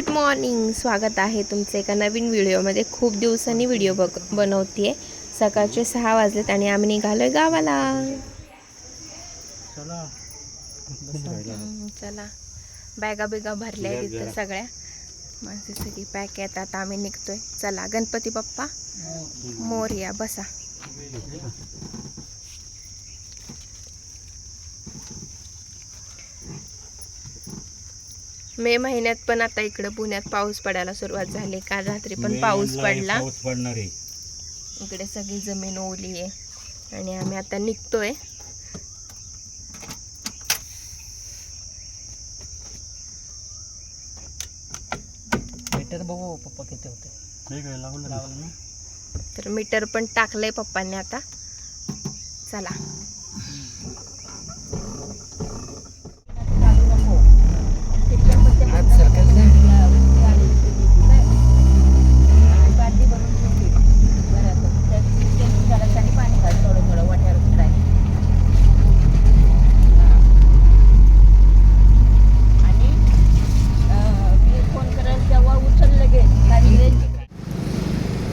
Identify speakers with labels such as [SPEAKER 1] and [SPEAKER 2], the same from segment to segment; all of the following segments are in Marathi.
[SPEAKER 1] Good morning. स्वागत आहे तुमचं एका नवीन व्हिडिओमध्ये. खूप दिवसांनी व्हिडिओ बघ बनवते सकाळचे सहा वाजलेत आणि आम्ही निघालोय गावाला.
[SPEAKER 2] चला.
[SPEAKER 1] बॅगा बिगा भरल्या आहेत तिथं सगळ्या. माझी सगळी पॅक आहेत. आता आम्ही निघतोय. चला गणपती बाप्पा. मोरया बसा. मे महिन्यात पण आता इकडं पुण्यात पाऊस पडायला सुरुवात झाली. काल रात्री पण पाऊस पडला.
[SPEAKER 2] पाऊस पडणार आहे.
[SPEAKER 1] इकडे सगळी जमीन ओली आहे आणि आम्ही आता निघतोय.
[SPEAKER 3] मीटर बघू पप्पा किती होते.
[SPEAKER 2] लावलं
[SPEAKER 1] तर मीटर पण टाकलंय पप्पांनी आता. चला.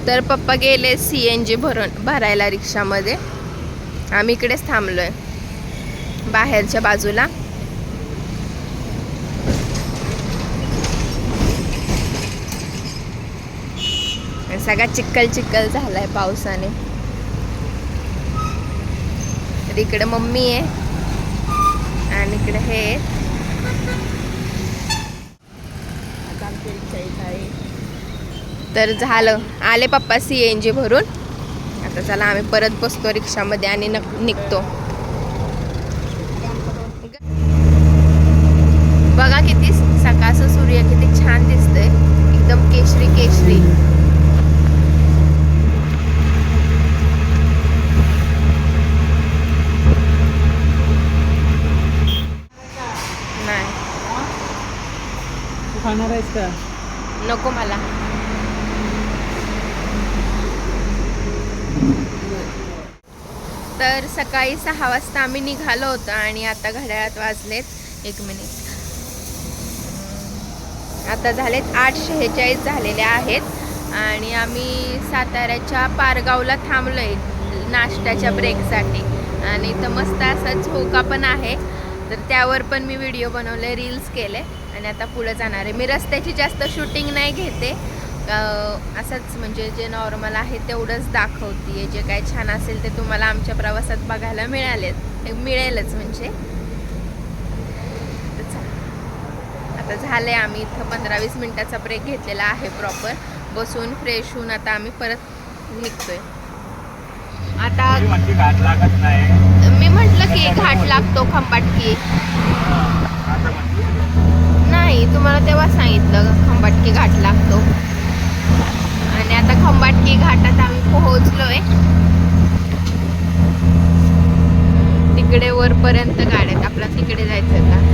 [SPEAKER 1] तर पप्पा गेले सी एन जी भरून भरायला रिक्षामध्ये. आम्ही इकडेच थांबलो आहे बाहेरच्या बाजूला. सगळा सगळा चिक्कल चिक्कल झालाय पावसाने. तर इकडे मम्मी आहे. आणि इकडे हे आहे. तर झालं. आले पप्पा सी एन जी भरून. आता चला आम्ही परत बसतो रिक्षामध्ये आणि न निघतो. बघा किती सकाळचं सूर्य किती छान दिसतंय. एकदम केशरी केशरी. नाही.
[SPEAKER 3] तू खाणार आहेस का?
[SPEAKER 1] नको मला. तर सकाळी सहा वाजता आम्ही निघालो होतो आणि आता घड्याळात वाजलेत एक मिनिट आता झालेत आठ शेहेचाळीस झालेले आहेत आणि आम्ही साताऱ्याच्या पारगावला थांबलो आहे नाश्त्याच्या ब्रेकसाठी आणि इथं मस्त असा झोका पण आहे. तर त्यावर पण मी व्हिडिओ बनवले रील्स केले आणि आता पुढं जाणार आहे. मी रस्त्याची जास्त शूटिंग नाही घेते. असंच म्हणजे जे नॉर्मल आहे तेवढंच दाखवते जे काय छान असेल ते तुम्हाला आमच्या प्रवासात बघायला मिळालेत. मिळेलच म्हणजे. आता झालं आता आम्ही इथं पंधरा वीस मिनिटाचा ब्रेक घेतलेला आहे प्रॉपर बसून फ्रेश होऊन आता आम्ही परत निघतोय. आता मी म्हटलं की घाट लागतो खंबाटकी. नाही तुम्हाला तेव्हा सांगितलं खंबाटकी घाट लागतो. की घाटात आम्ही पोहोचलोय. तिकडे वरपर्यंत गाड्यात आपला तिकडे जायचं का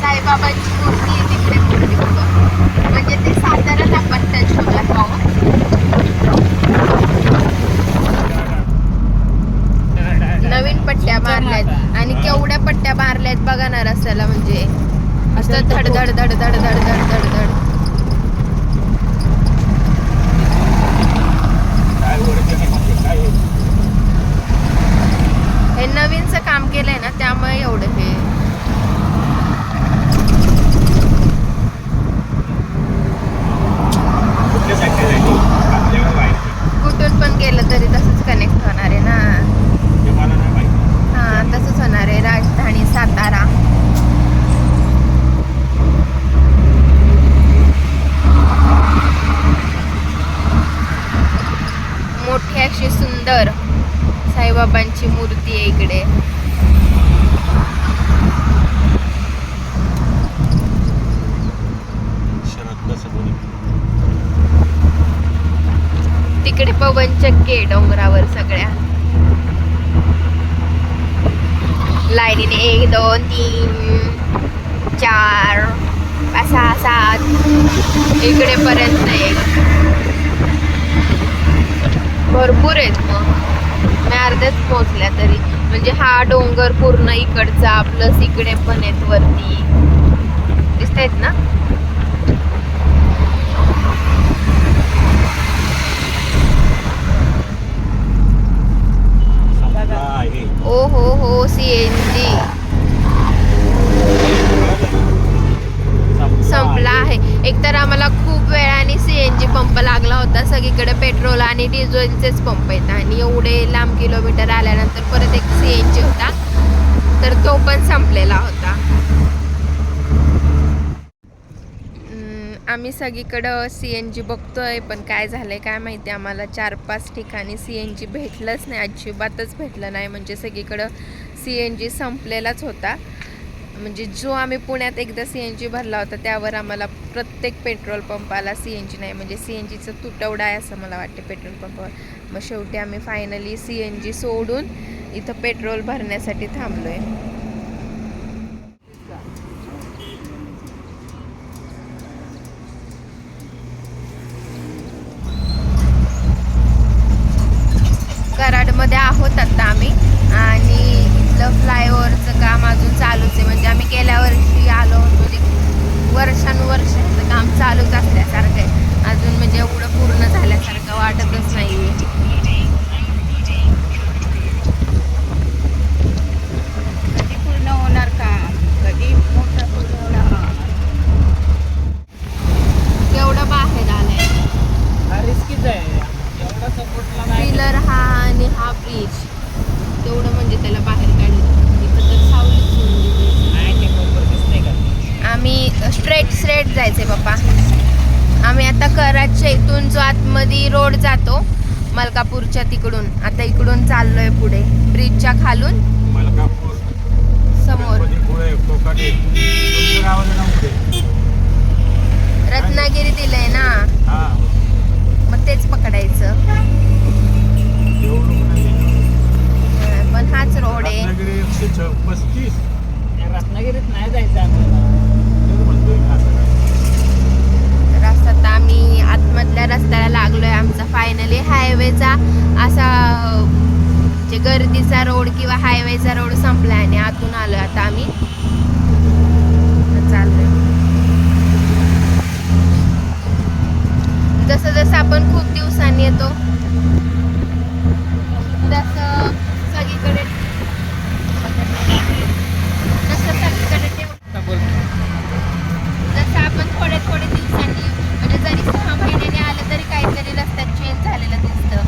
[SPEAKER 1] साईबाबांची मूर्ती आहे तिकडे कुठे बघा. म्हणजे ते साताऱ्यात आपण त्या शोधात आहोत नवीन पट्ट्या मारल्यात आणि केवढ्या पट्ट्या मारल्यात बघा ना रस्त्याला म्हणजे असं धड धड धड धड धड धड धड धड. हे नवीनचं काम केलंय ना त्यामुळे एवढं हे
[SPEAKER 2] कुठल्या साईडला जायचं? आपल्यावर व्हायचं.
[SPEAKER 1] कुठून पण गेलं तरी तसंच कनेक्ट होणार आहे ना
[SPEAKER 2] ते मला नाही माहिती.
[SPEAKER 1] हा तसंच होणार आहे राजधानी सातारा मोठी अशी सुंदर साईबाबांची मूर्ती आहे इकडे
[SPEAKER 2] शरद कसं बोलू?
[SPEAKER 1] इकडे पवनचक्की आहे डोंगरावर सगळ्या. लाईनीने एक दोन तीन चार पाच सहा सात. इकडे पर्यंत एक. भरपूर आहेत मग. मी अर्ध्याच पोहोचल्या तरी. म्हणजे हा डोंगर पूर्ण इकडचा प्लस इकडे पण आहेत वरती. दिसत आहेत ना
[SPEAKER 2] संपला आहे
[SPEAKER 1] ओ हो हो सी एन जी. संपला आहे. एकतर आम्हाला खूप वेळाने सी एन जी पंप लागला होता. सगळीकडे पेट्रोल आणि डिझेलचेच पंप आहेत. आणि एवढे लांब किलोमीटर आल्यानंतर परत एक सी एन जी होता. तर तो पण संपलेला होता. आम्ही सगळीकडं सी एन जी बघतोय पण काय झालं आहे काय माहिती? आम्हाला चार पाच ठिकाणी सी एन जी भेटलंच नाही अजिबातच भेटलं नाही. म्हणजे सगळीकडं सी एन जी संपलेलाच होता. म्हणजे जो आम्ही पुण्यात एकदा सी एन जी भरला होता त्यावर आम्हाला प्रत्येक पेट्रोल पंपाला सी एन जी नाही. म्हणजे सी एन जीचं तुटवडा आहे असं मला वाटते पेट्रोल पंपावर. मग शेवटी आम्ही फायनली सी एन जी सोडून इथं पेट्रोल भरण्यासाठी थांबलो आहे कराडमध्ये आहोत आता आम्ही आणि इथलं फ्लायओव्हरचं काम अजून चालूच आहे. म्हणजे आम्ही गेल्या वर्षी आलो होतो म्हणजे वर्षानुवर्ष काम चालूच असल्यासारखं आहे. अजून म्हणजे एवढं पूर्ण झाल्यासारखं वाटतच नाही
[SPEAKER 3] कधी पूर्ण होणार का कधी मोठं पूर्ण होणार
[SPEAKER 1] केवढं बाहेर आलंय
[SPEAKER 3] हा रिस्कीच आहे एवढा सपोर्टला नाही
[SPEAKER 1] पिलर हा आणि हा ब्रिज तेवढं म्हणजे त्याला बाहेर काढलं इथं तर सावलीच सोडून दिली.
[SPEAKER 3] नाही ते बरोबर दिसते का
[SPEAKER 1] आम्ही स्ट्रेट जायचे पप्पा. आम्ही आता कराडच्या इथून जो आतमध्ये रोड जातो मलकापूरच्या तिकडून. आता इकडून चाललोय पुढे ब्रिजच्या खालून.
[SPEAKER 2] मलकापूर.
[SPEAKER 1] समोर. रत्नागिरी दिलंय ना? मग तेच पकडायचं
[SPEAKER 2] एवढं पण नाही.
[SPEAKER 1] पण हाच रोड आहे
[SPEAKER 2] रत्नागिरी एकशे छ- पस्तीस
[SPEAKER 3] रत्नागिरीत नाही जायचं आपल्याला
[SPEAKER 2] तेच म्हणतोय मी आता.
[SPEAKER 1] रस्ता आता आम्ही आतमधल्या रस्त्याला लागलोय आमचा फायनली हायवेचा असा अं, जे गर्दीचा रोड किंवा हायवेचा रोड संपलाय आणि आतून आलोय आता आम्ही आता चाललोय जसं जसं आपण खूप दिवसांनी येतो तसं सगळीकडे तसं सगळीकडे ते
[SPEAKER 3] आता बोल
[SPEAKER 1] जसं आपण थोडे थोडे दिवसांनी म्हणजे जरी सहा महिन्याने आलं तरी काहीतरी रस्त्यात चेंज झालेलं दिसतं अं,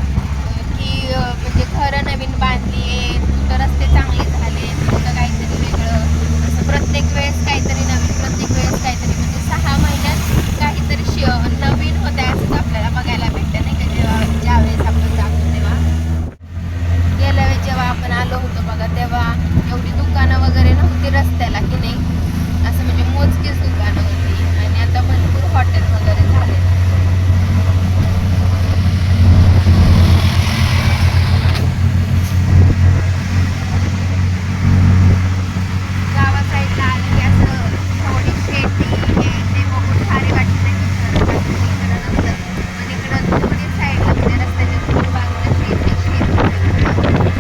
[SPEAKER 1] की अं, म्हणजे घरं नवीन बांधली आहे कुठं रस्ते चांगले झाले कुठं काहीतरी वेगळं असं प्रत्येक वेळेस काहीतरी नवीन प्रत्येक वेळेस काहीतरी म्हणजे सहा महिन्यात काहीतरी शि नवीन होत आहे असंच आपल्याला बघायला भेटतं नाही का जेव्हा ज्यावेळेस आपण जातो तेव्हा गेल्या वेळेस जेव्हा आपण आलो होतो बघा तेव्हा एवढी दुकानं वगैरे नव्हती रस्त्याला की नाही असं म्हणजे मोजकीच दुकानं होती आणि आता भरपूर हॉटेल वगैरे झाले गावा साईडला आलं की असं थोडी शेती हे ते बघून भारी वाटतं इकडं नसतं पण इकडं दोन्ही साईडला म्हणजे रस्त्याच्या दोन्ही बाजूला शेती शेती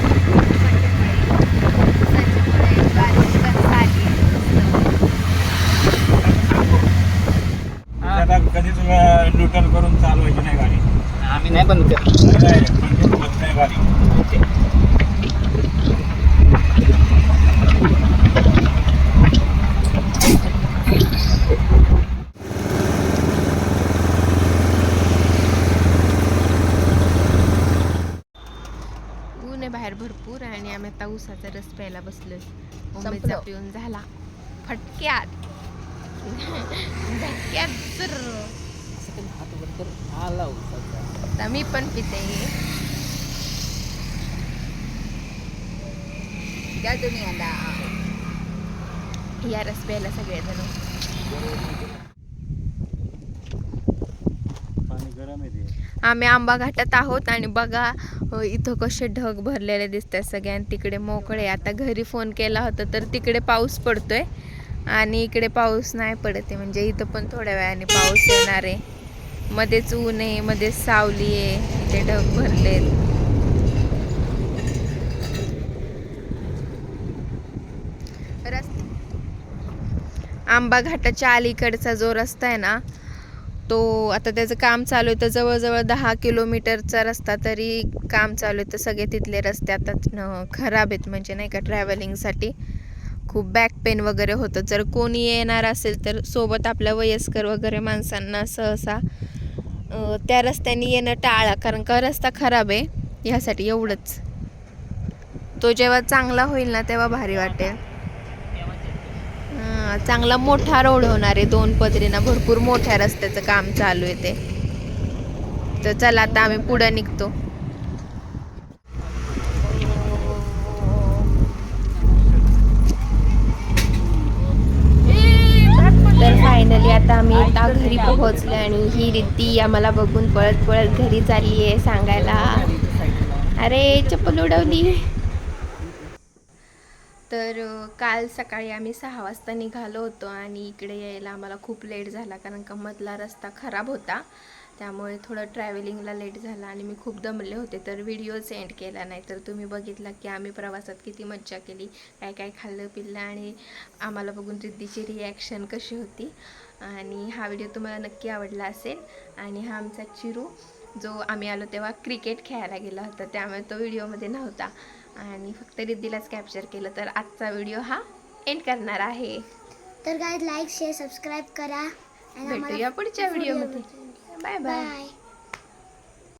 [SPEAKER 1] बारीक आली
[SPEAKER 2] त्याला कधीच न्यूट्रल करून चालवायची नाही गाडी
[SPEAKER 3] आम्ही नाही बंद करत
[SPEAKER 2] नाही, control होत नाही गाडी
[SPEAKER 3] ओके
[SPEAKER 1] ऊन आहे बाहेर भरपूर आणि आम्ही आता ऊसाचा रस प्यायला बसलोय. उमेचा पिऊन झाला. फटक्यात. झटक्यात तर
[SPEAKER 3] उसाचा.
[SPEAKER 1] आता मी पण पिते.
[SPEAKER 3] द्या तुम्ही आला
[SPEAKER 1] या रस प्यायला सगळेजण.
[SPEAKER 2] पाणी गरम आहे ते.
[SPEAKER 1] आम्ही आंबा घाटात आहोत आणि बघा इथं कसे ढग भरलेले दिसतात सगळे आणि तिकडे मोकळे आता घरी फोन केला होता तर तिकडे पाऊस पडतोय आणि इकडे पाऊस नाही पडत आहे. म्हणजे इथं पण थोड्या वेळाने पाऊस येणार आहे. मध्येच ऊन आहे मध्येच सावली आहे इथे ढग भरलेत. आंबा घाटाच्या अलीकडचा जो रस्ता आहे ना तो आता त्याचं काम चालू आहे तर जवळजवळ दहा किलोमीटरचा रस्ता तरी काम चालू आहे तर सगळे तिथले रस्ते आता खराब आहेत म्हणजे नाही का ट्रॅव्हलिंगसाठी खूप बॅक पेन वगैरे होतं. जर कोणी येणार असेल तर सोबत आपल्या वयस्कर वगैरे माणसांना सहसा त्या रस्त्याने येणं टाळा कारण का रस्ता खराब आहे ह्यासाठी एवढंच. तो जेव्हा चांगला होईल ना तेव्हा भारी वाटेल. चांगला मोठा रोड होणार आहे. दोन पदरीना भरपूर मोठ्या रस्त्याचं काम चालू आहे ते. तर चला आता आम्ही पुढं निघतो. तर फायनली आता आम्ही आता घरी पोहोचलो आणि ही रिद्धी आम्हाला बघून पळत पळत घरी चालली आहे सांगायला. अरे चप्पल उडवली. तर काल सकाळी आम्ही सहा वाजता निघालो होतो आणि इकडे यायला आम्हाला खूप लेट झाला कारण का मधला रस्ता खराब होता. त्यामुळे थोडं ट्रॅव्हलिंगला लेट झाला आणि मी खूप दमले होते. तर व्हिडिओ सेंड केला नाही तर तुम्ही बघितला की आम्ही प्रवासात किती मज्जा केली. काय काय खाल्लं पिल्लं आणि आम्हाला बघून रिद्धीची रिॲक्शन कशी होती. आणि हा व्हिडिओ तुम्हाला नक्की आवडला असेल. आणि हा आमचा चिरू जो आम्ही आलो तेव्हा क्रिकेट खेळायला गेला होता. त्यामुळे तो व्हिडिओमध्ये नव्हता. आणि फक्त रिद्धीलाच कॅप्चर केलं तर आजचा व्हिडिओ हा एंड करणार आहे.
[SPEAKER 4] तर काय लाईक शेअर सबस्क्राईब करा.
[SPEAKER 1] भेटूया पुढच्या व्हिडिओमध्ये बाय
[SPEAKER 4] बाय